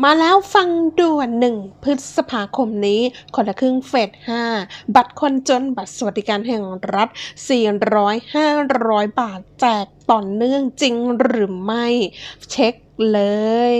มาแล้วฟังด่วนหนึ่งพฤษภาคมนี้ คนละครึ่งเฟส5 บัตรคนจนบัตรสวัสดิการแห่งรัฐ 400 500 บาทแจกต่อเนื่องจริงหรือไม่ เช็คเลย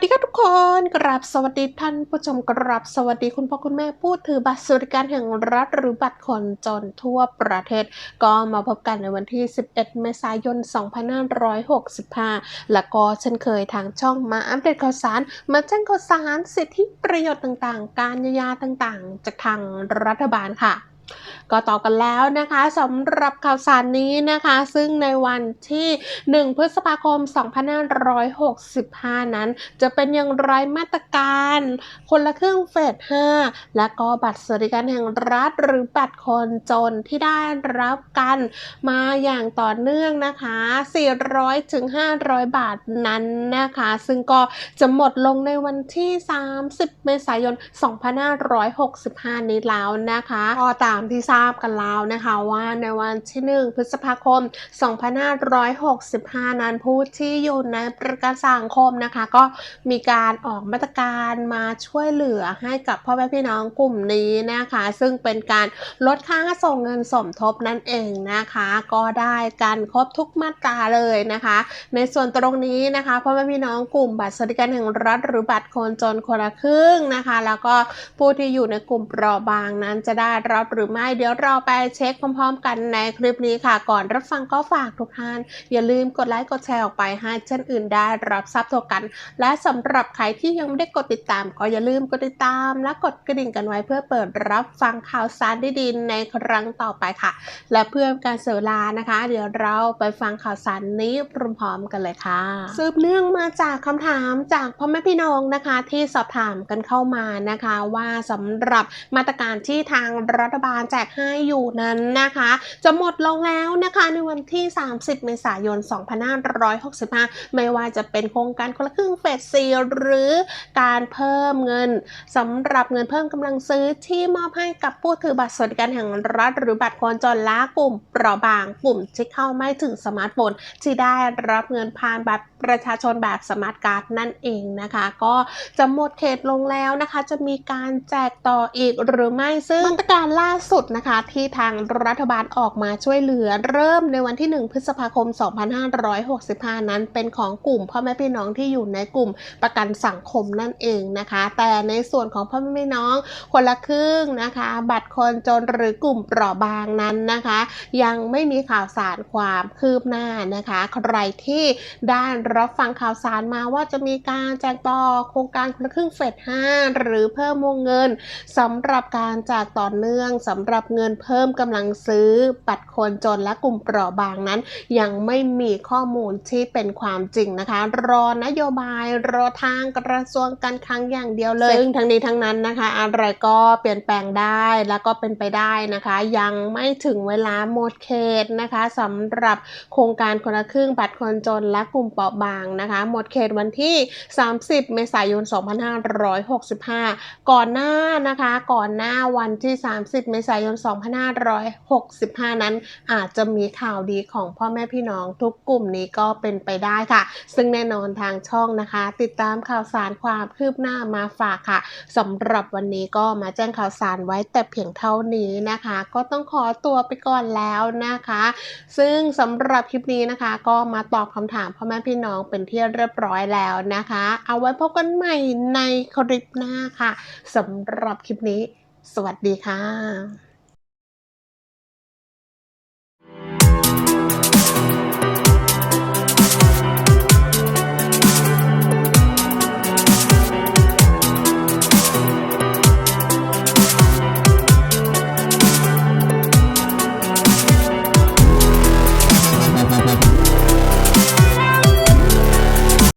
สวัสดีครับทุกคน กราบสวัสดีท่านผู้ชมกราบสวัสดีคุณพ่อคุณแม่ผู้ถือบัตรสวัสดิการแห่งรัฐหรือบัตรคนจนทั่วประเทศ ก็มาพบกันในวันที่ 11 เมษายน 2565 แล้วก็เช่นเคยทางช่องมาอัปเดตข่าวสาร มาแจ้งข่าวสารสิทธิประโยชน์ต่างๆ การยยาต่างๆ จากทางรัฐบาลค่ะ ก็ต่อกันแล้วนะคะสำหรับข่าวสารนี้นะคะ ซึ่งในวันที่ 1 พฤษภาคม 2565 นั้น จะเป็นอย่างไรมาตรการ คนละครึ่งเฟส 5 และก็บัตรสวัสดิการแห่งรัฐหรือบัตรคนจนที่ได้รับกันมาอย่างต่อเนื่องนะคะ 400ถึง500 บาทนั้นนะคะ ซึ่งก็จะหมดลงในวันที่ 30 เมษายน 2565 นี้แล้วนะคะก็ตามที่ทราบกันแล้วนะคะว่าในวันที่ 1 พฤษภาคม 2565 นั้นผู้ที่อยู่ในประกันสังคมนะคะก็มีการออกมาตรการมาช่วยเหลือให้กับพ่อแม่พี่น้องกลุ่มนี้นะคะ ซึ่งเป็นการลดค่าส่งเงินสมทบนั่นเองนะคะ ก็ได้กันครบทุกมาตราเลยนะคะ ในส่วนตรงนี้นะคะพ่อแม่พี่น้องกลุ่มบัตรสวัสดิการแห่งรัฐหรือบัตรคนจนคนละครึ่งนะคะ แล้วก็ผู้ที่อยู่ในกลุ่มเปราะบางนั้นจะได้รับหรือไม่เดี๋ยวเราไปเช็คพร้อมๆ กันในคลิปนี้ค่ะ ก่อนรับฟังก็ฝากทุกท่าน อย่าลืมกดไลค์กดแชร์ออกไปให้เช่นอื่นได้รับทราบทั่วกัน และสำหรับใครที่ยังไม่ได้กดติดตาม ก็อย่าลืมกดติดตาม และกดกระดิ่งกันไว้เพื่อเปิดรับฟังข่าวสารดีๆในครั้งต่อไปค่ะ และเพื่อการเสียเวลานะคะ เดี๋ยวเราไปฟังข่าวสารนี้พร้อมๆกันเลยค่ะสืบเนื่องมาจากคำถามจากพ่อแม่พี่น้องนะคะที่สอบถามกันเข้ามานะคะ ว่าสำหรับมาตรการที่ทางรัฐบาลแจกให้อยู่นั้นนะคะ จะหมดลงแล้วนะคะในวันที่ 30 เมษายน 2565 ไม่ว่าจะเป็นโครงการคนละครึ่งเฟสซีหรือการเพิ่มเงินสำหรับเงินเพิ่มกำลังซื้อที่มอบให้กับผู้ถือบัตรสวัสดิการแห่งรัฐ หรือบัตรคนจนละกลุ่มเปราะบางกลุ่มที่เข้าไม่ถึงสมาร์ทโฟนที่ได้รับเงินผ่านบัตรประชาชนแบบสมาร์ทการ์ดนั่นเองนะคะ ก็จะหมดเขตลงแล้วนะคะ จะมีการแจกต่ออีกหรือไม่ซึ่งมาตรการล่าสุดนะคะที่ทางรัฐบาลออกมาช่วยเหลือเริ่มในวันที่ 1 พฤษภาคม 2565 นั้นเป็นของกลุ่มพ่อแม่พี่น้องที่อยู่ในกลุ่มประกันสังคมนั่นเองนะคะ แต่ในส่วนของพ่อแม่พี่น้องคนละครึ่งนะคะ บัตรคนจนหรือกลุ่มเปราะบางนั้นนะคะ ยังไม่มีข่าวสารความคืบหน้านะคะ ใครที่ได้รับฟังข่าวสารมาว่าจะมีการแจกต่อโครงการคนละครึ่งเฟส5หรือเพิ่มวงเงินสำหรับการแจกต่อเนื่องสำหรับเงินเพิ่มกำลังซื้อบัตรคนจนและกลุ่มเปราะบางนั้น ยังไม่มีข้อมูลที่เป็นความจริงนะคะ รอนโยบายรอทางกระทรวงการคลังอย่างเดียวเลยซึ่งทั้งนี้ทั้งนั้นนะคะ อะไรก็เปลี่ยนแปลงได้แล้วก็เป็นไปได้นะคะ ยังไม่ถึงเวลาหมดเขตนะคะสำหรับโครงการคนละครึ่งบัตรคนจนและกลุ่มเปราะบางนะคะ หมดเขตวันที่ 30 เมษายน 2565 ก่อนหน้านะคะ ก่อนหน้าวันที่ 30 เมษายน 2565 นั้น อาจจะมีข่าวดีของพ่อแม่พี่น้องทุกกลุ่มนี้ก็เป็นไปได้ค่ะ ซึ่งแน่นอนทางช่องนะคะ ติดตามข่าวสารความคืบหน้ามาฝากค่ะสำหรับวันนี้ก็มาแจ้งข่าวสารไว้แต่เพียงเท่านี้นะคะ ก็ต้องขอตัวไปก่อนแล้วนะคะ ซึ่งสำหรับคลิปนี้นะคะ ก็มาตอบคำถามพ่อแม่พี่น้องเป็นที่เรียบร้อยแล้วนะคะ เอาไว้พบกันใหม่ในคลิปหน้าค่ะสำหรับคลิปนี้ สวัสดีค่ะ